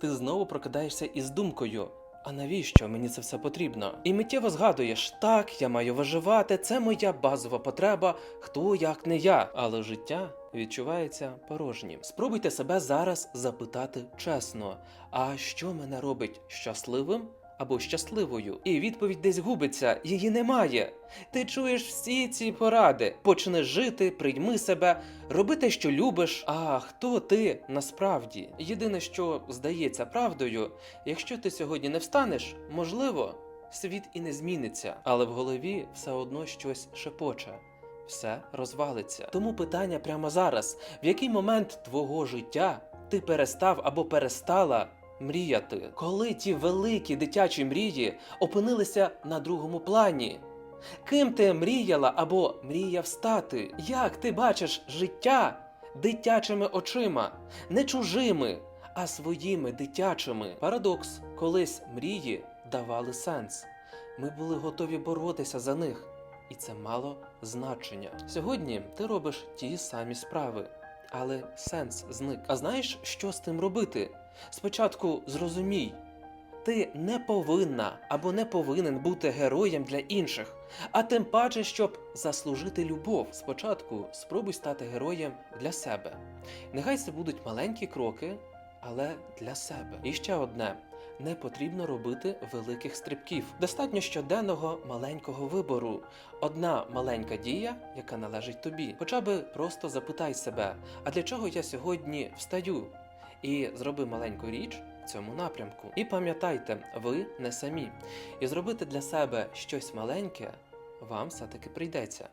ти знову прокидаєшся із думкою. А навіщо мені це все потрібно? І миттєво згадуєш, так, я маю виживати, це моя базова потреба, хто як не я. Але життя відчувається порожнім. Спробуйте себе зараз запитати чесно: а що мене робить щасливим або щасливою? І відповідь десь губиться, її немає. Ти чуєш всі ці поради. Почни жити, прийми себе, роби те, що любиш. А хто ти насправді? Єдине, що здається правдою, якщо ти сьогодні не встанеш, можливо, світ і не зміниться, але в голові все одно щось шепоче. Все розвалиться. Тому питання прямо зараз: в який момент твого життя ти перестав або перестала мріяти? Коли ті великі дитячі мрії опинилися на другому плані? Ким ти мріяла або мріяв стати? Як ти бачиш життя дитячими очима, не чужими, а своїми дитячими? Парадокс, колись мрії давали сенс. Ми були готові боротися за них, і це мало значення. Сьогодні ти робиш ті самі справи, але сенс зник. А знаєш, що з тим робити? Спочатку зрозумій. Ти не повинна або не повинен бути героєм для інших, а тим паче, щоб заслужити любов. Спочатку спробуй стати героєм для себе. Нехай це будуть маленькі кроки, але для себе. І ще одне: не потрібно робити великих стрибків. Достатньо щоденного маленького вибору. Одна маленька дія, яка належить тобі. Хоча би просто запитай себе, а для чого я сьогодні встаю? І зроби маленьку річ цьому напрямку. І пам'ятайте, ви не самі. І зробити для себе щось маленьке вам все-таки прийдеться.